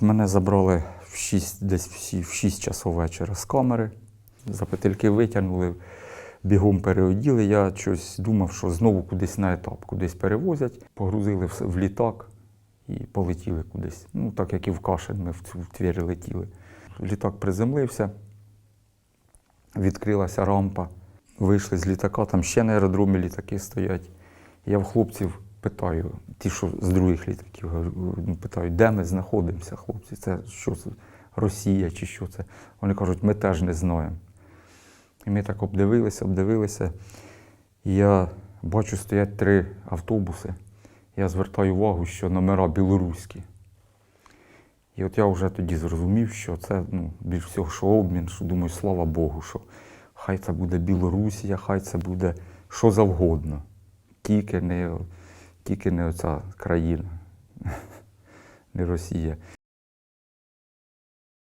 Мене забрали в 6, десь в 6 часов вечора з камери. За петельки витягнули, бігом переоділи. Я щось думав, що знову кудись на етап, кудись перевозять. Погрузили в, літак і полетіли кудись. Ну, так як і в Кашин ми в Твері летіли. Літак приземлився, відкрилася рампа. Вийшли з літака, там ще на аеродромі літаки стоять. Я в хлопців питаю, ті, що з других літаків, говорю, ну, питаю, де ми знаходимося, хлопці? Це що це? Росія чи що це? Вони кажуть, ми теж не знаємо. І ми так обдивилися, обдивилися. І я бачу, стоять три автобуси. Я звертаю увагу, що номера білоруські. І от я вже тоді зрозумів, що це ну, більш всього, що обмін, що думаю, слава Богу, що хай це буде Білорусія, хай це буде що завгодно. Тільки не, тільки не оця країна, не Росія.